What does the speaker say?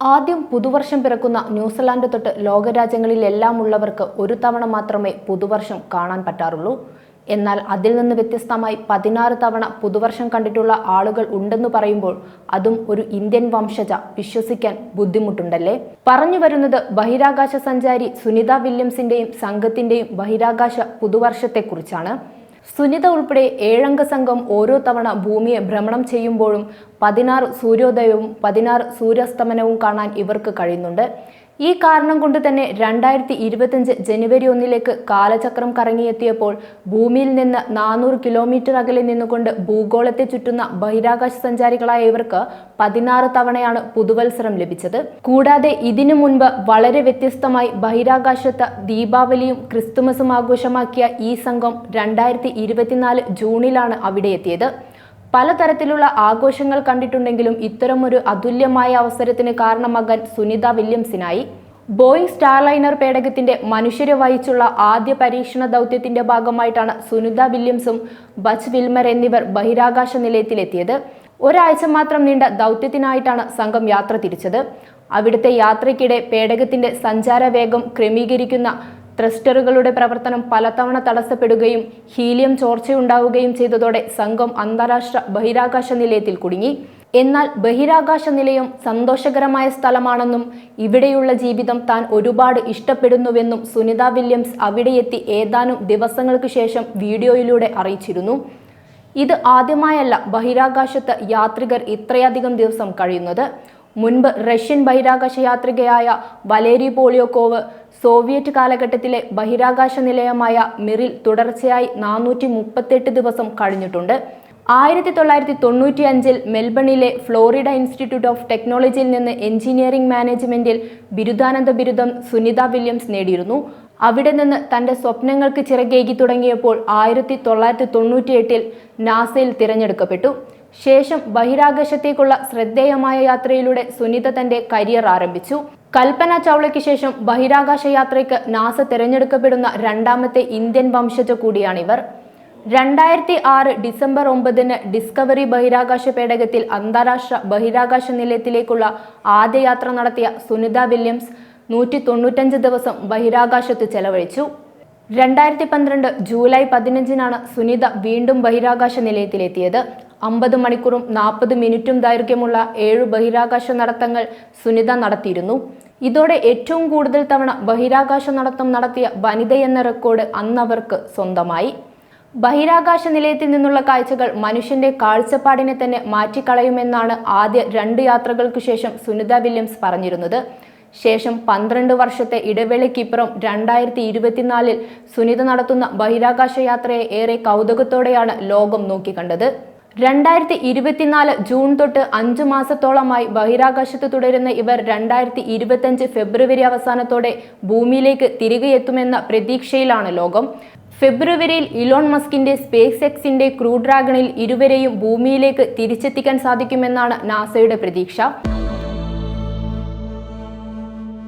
ആദ്യം പുതുവർഷം പിറക്കുന്ന ന്യൂസിലാൻഡ് തൊട്ട് ലോകരാജ്യങ്ങളിലെല്ലാം ഉള്ളവർക്ക് ഒരു തവണ മാത്രമേ പുതുവർഷം കാണാൻ പറ്റാറുള്ളൂ. എന്നാൽ അതിൽ നിന്ന് വ്യത്യസ്തമായി പതിനാറ് തവണ പുതുവർഷം കണ്ടിട്ടുള്ള ആളുകൾ ഉണ്ടെന്ന് പറയുമ്പോൾ അതും ഒരു ഇന്ത്യൻ വംശജ വിശ്വസിക്കാൻ ബുദ്ധിമുട്ടുണ്ടല്ലേ? പറഞ്ഞു വരുന്നത് ബഹിരാകാശ സഞ്ചാരി സുനിത വില്യംസിന്റെയും സംഘത്തിന്റെയും ബഹിരാകാശ പുതുവർഷത്തെക്കുറിച്ചാണ്. സുനിത ഉൾപ്പെടെ ഏഴംഗ സംഘം ഓരോ തവണ ഭൂമിയെ ഭ്രമണം ചെയ്യുമ്പോഴും പതിനാറ് സൂര്യോദയവും പതിനാറ് സൂര്യാസ്തമനവും കാണാൻ ഇവർക്ക് കഴിയുന്നുണ്ട്. ഈ കാരണം കൊണ്ട് തന്നെ രണ്ടായിരത്തി ഇരുപത്തിയഞ്ച് ജനുവരി ഒന്നിലേക്ക് കാലചക്രം കറങ്ങിയെത്തിയപ്പോൾ ഭൂമിയിൽ നിന്ന് നാനൂറ് കിലോമീറ്റർ അകലെ നിന്നുകൊണ്ട് ഭൂഗോളത്തെ ചുറ്റുന്ന ബഹിരാകാശ സഞ്ചാരികളായ ഇവർക്ക് പതിനാറ് തവണയാണ് പുതുവത്സരം ലഭിച്ചത്. കൂടാതെ ഇതിനു മുൻപ് വളരെ വ്യത്യസ്തമായി ബഹിരാകാശത്ത് ദീപാവലിയും ക്രിസ്തുമസും ആഘോഷമാക്കിയ ഈ സംഘം രണ്ടായിരത്തി ഇരുപത്തിനാല് ജൂണിലാണ് അവിടെ എത്തിയത്. പലതരത്തിലുള്ള ആഘോഷങ്ങൾ കണ്ടിട്ടുണ്ടെങ്കിലും ഇത്തരമൊരു അതുല്യമായ അവസരത്തിന് കാരണമാകാൻ സുനിത വില്യംസിനായി. ബോയിങ് സ്റ്റാർലൈനർ പേടകത്തിന്റെ മനുഷ്യരെ വഹിച്ചുള്ള ആദ്യ പരീക്ഷണ ദൗത്യത്തിന്റെ ഭാഗമായിട്ടാണ് സുനിത വില്യംസും ബച്ച് വിൽമർ എന്നിവർ ബഹിരാകാശ നിലയത്തിലെത്തിയത്. ഒരാഴ്ച മാത്രം നീണ്ട ദൗത്യത്തിനായിട്ടാണ് സംഘം യാത്ര തിരിച്ചത്. അവിടുത്തെ യാത്രയ്ക്കിടെ പേടകത്തിന്റെ സഞ്ചാര വേഗം ക്രമീകരിക്കുന്ന ത്രസ്റ്ററുകളുടെ പ്രവർത്തനം പലതവണ തടസ്സപ്പെടുകയും ഹീലിയം ചോർച്ചയുണ്ടാവുകയും ചെയ്തതോടെ സംഘം അന്താരാഷ്ട്ര ബഹിരാകാശ നിലയത്തിൽ കുടുങ്ങി. എന്നാൽ ബഹിരാകാശ നിലയം സന്തോഷകരമായ സ്ഥലമാണെന്നും ഇവിടെയുള്ള ജീവിതം താൻ ഒരുപാട് ഇഷ്ടപ്പെടുന്നുവെന്നും സുനിത വില്യംസ് അവിടെയെത്തി ഏതാനും ദിവസങ്ങൾക്ക് ശേഷം വീഡിയോയിലൂടെ അറിയിച്ചിരുന്നു. ഇത് ആദ്യമായല്ല ബഹിരാകാശത്ത് യാത്രികർ ഇത്രയധികം ദിവസം കഴിയുന്നത്. മുൻപ് റഷ്യൻ ബഹിരാകാശ യാത്രികയായ വലേരി പോളിയോക്കോവ് സോവിയറ്റ് കാലഘട്ടത്തിലെ ബഹിരാകാശ നിലയമായ മിറിൽ തുടർച്ചയായി നാനൂറ്റി മുപ്പത്തെട്ട് ദിവസം കഴിഞ്ഞിട്ടുണ്ട്. ആയിരത്തി തൊള്ളായിരത്തി തൊണ്ണൂറ്റി അഞ്ചിൽ മെൽബണിലെ ഫ്ലോറിഡ ഇൻസ്റ്റിറ്റ്യൂട്ട് ഓഫ് ടെക്നോളജിയിൽ നിന്ന് എഞ്ചിനീയറിംഗ് മാനേജ്മെന്റിൽ ബിരുദാനന്ദ ബിരുദം സുനിത വില്യംസ് നേടിയിരുന്നു. അവിടെ നിന്ന് തന്റെ സ്വപ്നങ്ങൾക്ക് ചിറകേകി തുടങ്ങിയപ്പോൾ ആയിരത്തി തൊള്ളായിരത്തി തൊണ്ണൂറ്റിയെട്ടിൽ നാസയിൽ തിരഞ്ഞെടുക്കപ്പെട്ടു. ശേഷം ബഹിരാകാശത്തേക്കുള്ള ശ്രദ്ധേയമായ യാത്രയിലൂടെ സുനിത തന്റെ കരിയർ ആരംഭിച്ചു. കൽപ്പന ചൗളയ്ക്ക് ശേഷം ബഹിരാകാശ യാത്രയ്ക്ക് നാസ തിരഞ്ഞെടുക്കപ്പെടുന്ന രണ്ടാമത്തെ ഇന്ത്യൻ വംശജ കൂടിയാണിവർ. രണ്ടായിരത്തി ആറ് ഡിസംബർ ഒമ്പതിന് ഡിസ്കവറി ബഹിരാകാശ പേടകത്തിൽ അന്താരാഷ്ട്ര ബഹിരാകാശ നിലയത്തിലേക്കുള്ള ആദ്യ യാത്ര നടത്തിയ സുനിത വില്യംസ് നൂറ്റി തൊണ്ണൂറ്റഞ്ച് ദിവസം ബഹിരാകാശത്ത് ചെലവഴിച്ചു. രണ്ടായിരത്തി പന്ത്രണ്ട് ജൂലൈ പതിനഞ്ചിനാണ് സുനിത വീണ്ടും ബഹിരാകാശ നിലയത്തിലെത്തിയത്. അമ്പത് മണിക്കൂറും നാൽപ്പത് മിനിറ്റും ദൈർഘ്യമുള്ള ഏഴ് ബഹിരാകാശ നടത്തങ്ങൾ സുനിത നടത്തിയിരുന്നു. ഇതോടെ ഏറ്റവും കൂടുതൽ തവണ ബഹിരാകാശ നടത്തം നടത്തിയ വനിതയെന്ന റെക്കോർഡ് അന്നവർക്ക് സ്വന്തമായി. ബഹിരാകാശ നിലയത്തിൽ നിന്നുള്ള കാഴ്ചകൾ മനുഷ്യന്റെ കാഴ്ചപ്പാടിനെ തന്നെ മാറ്റിക്കളയുമെന്നാണ് ആദ്യ രണ്ട് യാത്രകൾക്ക് ശേഷം സുനിത വില്യംസ് പറഞ്ഞിരുന്നത്. ശേഷം പന്ത്രണ്ട് വർഷത്തെ ഇടവേളയ്ക്കിപ്പുറം രണ്ടായിരത്തി ഇരുപത്തിനാലിൽ സുനിത നടത്തുന്ന ബഹിരാകാശ യാത്രയെ ഏറെ കൗതുകത്തോടെയാണ് ലോകം നോക്കിക്കണ്ടത്. രണ്ടായിരത്തി ഇരുപത്തിനാല് ജൂൺ തൊട്ട് അഞ്ചു മാസത്തോളമായി ബഹിരാകാശത്ത് തുടരുന്ന ഇവർ രണ്ടായിരത്തി ഇരുപത്തഞ്ച് ഫെബ്രുവരി അവസാനത്തോടെ ഭൂമിയിലേക്ക് തിരികെ എത്തുമെന്ന പ്രതീക്ഷയിലാണ് ലോകം. ഫെബ്രുവരിയിൽ ഇലോൺ മസ്കിന്റെ സ്പേസ് എക്സിന്റെ ക്രൂ ഡ്രാഗണിൽ ഇരുവരെയും ഭൂമിയിലേക്ക് തിരിച്ചെത്തിക്കാൻ സാധിക്കുമെന്നാണ് നാസയുടെ പ്രതീക്ഷ.